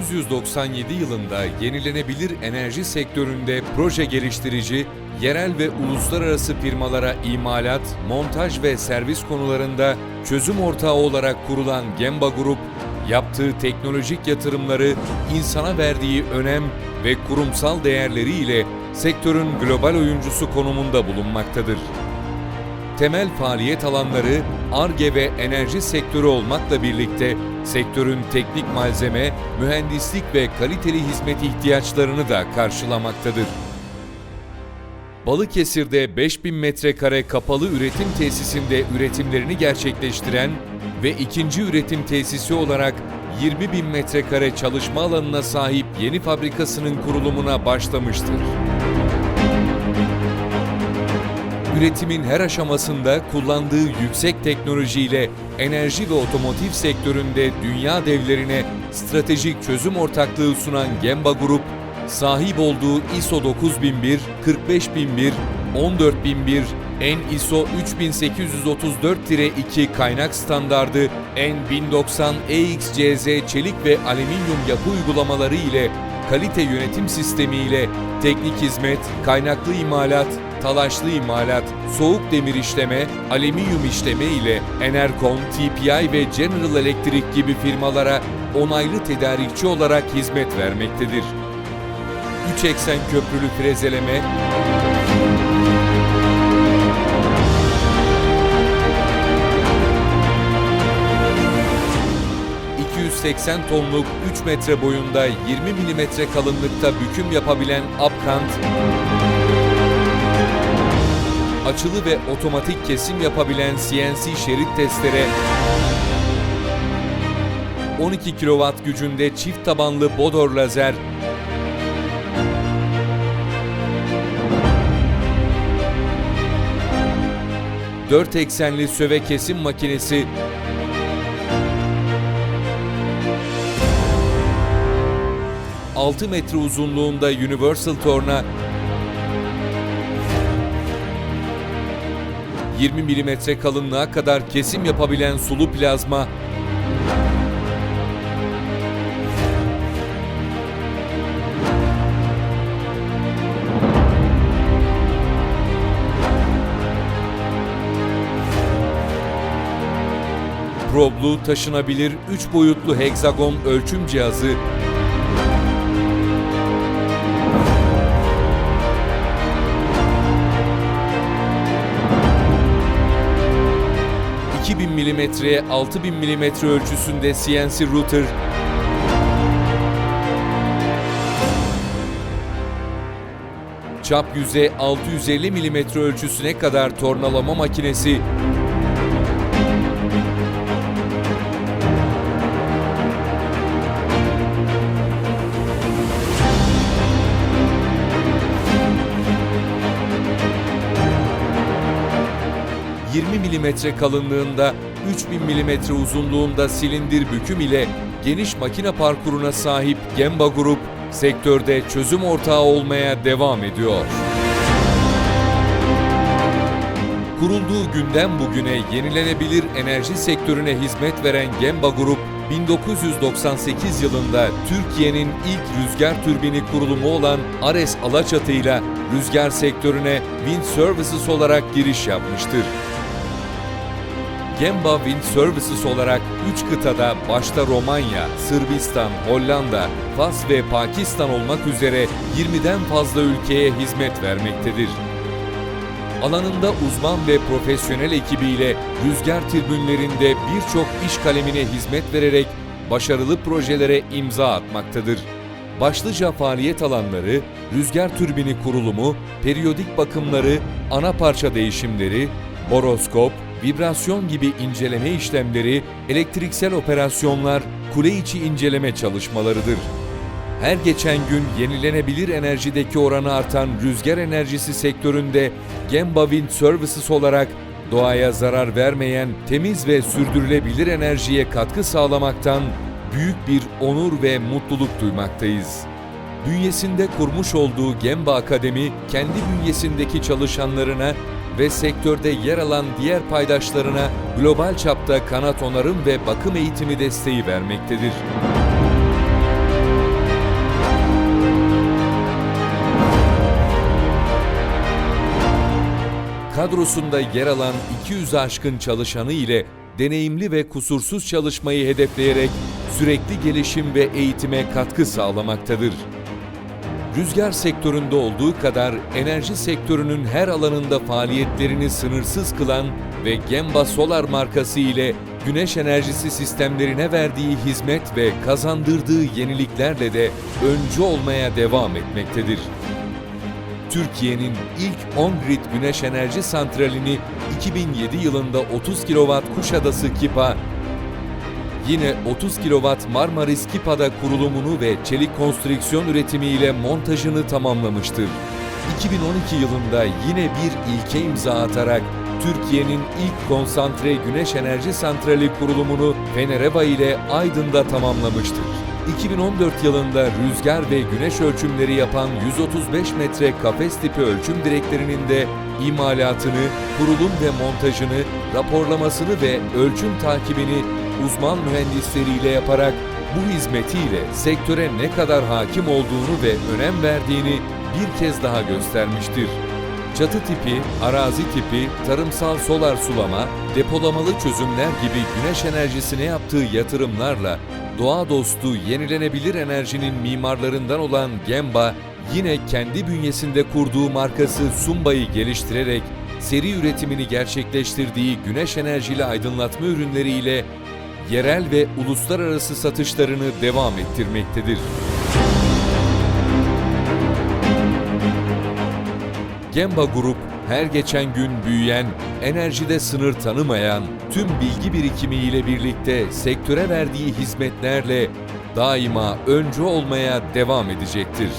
1997 yılında yenilenebilir enerji sektöründe proje geliştirici, yerel ve uluslararası firmalara imalat, montaj ve servis konularında çözüm ortağı olarak kurulan Gemba Grup, yaptığı teknolojik yatırımları, insana verdiği önem ve kurumsal değerleriyle sektörün global oyuncusu konumunda bulunmaktadır temel faaliyet alanları ARGE ve enerji sektörü olmakla birlikte sektörün teknik malzeme, mühendislik ve kaliteli hizmet ihtiyaçlarını da karşılamaktadır. Balıkesir'de 5000 metrekare kapalı üretim tesisinde üretimlerini gerçekleştiren ve ikinci üretim tesisi olarak 20 bin metrekare çalışma alanına sahip yeni fabrikasının kurulumuna başlamıştır. Üretimin her aşamasında kullandığı yüksek teknolojiyle enerji ve otomotiv sektöründe dünya devlerine stratejik çözüm ortaklığı sunan Gemba Grup, sahip olduğu ISO 9001, 45001, 14001, N-ISO 3834-2 kaynak standardı, N1090 EXCZ çelik ve alüminyum yapı uygulamaları ile kalite yönetim sistemi ile teknik hizmet, kaynaklı imalat, talaşlı imalat, soğuk demir işleme, alüminyum işleme ile Enercon, TPI ve General Electric gibi firmalara onaylı tedarikçi olarak hizmet vermektedir. 3 eksen köprülü frezeleme, 280 tonluk 3 metre boyunda 20 milimetre kalınlıkta büküm yapabilen Upkant, açılı ve otomatik kesim yapabilen CNC şerit testere, 12 kW gücünde çift tabanlı Bodor lazer, dört eksenli söve kesim makinesi, 6 metre uzunluğunda Universal torna, 20 milimetre kalınlığa kadar kesim yapabilen sulu plazma, problu taşınabilir 3 boyutlu hegzagon ölçüm cihazı, ...2000 milimetreye 6000 milimetre ölçüsünde CNC router... ...çap yüze 650 milimetre ölçüsüne kadar tornalama makinesi... ...20 milimetre kalınlığında, 3000 milimetre uzunluğunda silindir büküm ile geniş makine parkuruna sahip Gemba Grup, sektörde çözüm ortağı olmaya devam ediyor. Kurulduğu günden bugüne yenilenebilir enerji sektörüne hizmet veren Gemba Grup, 1998 yılında Türkiye'nin ilk rüzgar türbini kurulumu olan Ares Alaçatı ile rüzgar sektörüne Wind Services olarak giriş yapmıştır. Gemba Wind Services olarak 3 kıtada başta Romanya, Sırbistan, Hollanda, Fas ve Pakistan olmak üzere 20'den fazla ülkeye hizmet vermektedir. Alanında uzman ve profesyonel ekibiyle rüzgar tribünlerinde birçok iş kalemine hizmet vererek başarılı projelere imza atmaktadır. Başlıca faaliyet alanları, rüzgar türbini kurulumu, periyodik bakımları, ana parça değişimleri, boroskop, vibrasyon gibi inceleme işlemleri, elektriksel operasyonlar, kule içi inceleme çalışmalarıdır. Her geçen gün yenilenebilir enerjideki oranı artan rüzgar enerjisi sektöründe Gemba Wind Services olarak doğaya zarar vermeyen temiz ve sürdürülebilir enerjiye katkı sağlamaktan büyük bir onur ve mutluluk duymaktayız. Bünyesinde kurmuş olduğu Gemba Akademi kendi bünyesindeki çalışanlarına ve sektörde yer alan diğer paydaşlarına global çapta kanat onarım ve bakım eğitimi desteği vermektedir. Kadrosunda yer alan 200 aşkın çalışanı ile deneyimli ve kusursuz çalışmayı hedefleyerek sürekli gelişim ve eğitime katkı sağlamaktadır. Rüzgar sektöründe olduğu kadar enerji sektörünün her alanında faaliyetlerini sınırsız kılan ve Gemba Solar markası ile güneş enerjisi sistemlerine verdiği hizmet ve kazandırdığı yeniliklerle de öncü olmaya devam etmektedir. Türkiye'nin ilk 10 grid güneş enerji santralini 2007 yılında 30 kW Kuşadası Kipa, yine 30 kW Marmaris Kipa'da kurulumunu ve çelik konstrüksiyon üretimiyle montajını tamamlamıştır. 2012 yılında yine bir ilke imza atarak Türkiye'nin ilk konsantre güneş enerji santrali kurulumunu Fenereva ile Aydın'da tamamlamıştır. 2014 yılında rüzgar ve güneş ölçümleri yapan 135 metre kafes tipi ölçüm direklerinin de imalatını, kurulum ve montajını, raporlamasını ve ölçüm takibini uzman mühendisleriyle yaparak bu hizmetiyle sektöre ne kadar hakim olduğunu ve önem verdiğini bir kez daha göstermiştir. Çatı tipi, arazi tipi, tarımsal solar sulama, depolamalı çözümler gibi güneş enerjisine yaptığı yatırımlarla doğa dostu yenilenebilir enerjinin mimarlarından olan Gemba, yine kendi bünyesinde kurduğu markası Sumba'yı geliştirerek seri üretimini gerçekleştirdiği güneş enerjili aydınlatma ürünleriyle yerel ve uluslararası satışlarını devam ettirmektedir. Gemba Grup her geçen gün büyüyen, enerjide sınır tanımayan, tüm bilgi birikimiyle birlikte sektöre verdiği hizmetlerle daima öncü olmaya devam edecektir.